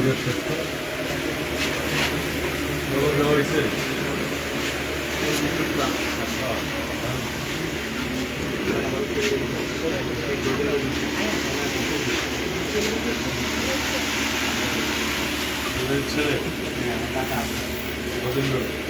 돌려주셨고 여기 여기 있어 왼쪽에 거슬러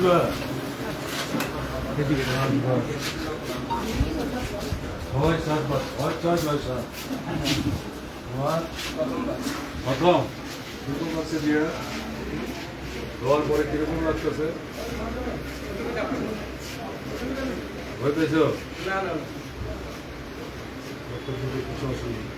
Good. প্রথম কিরকম লাগছে দিয়ে দেওয়ার পরে কিরকম লাগতেছে ভয় পেয়েছ কিছু অসুবিধা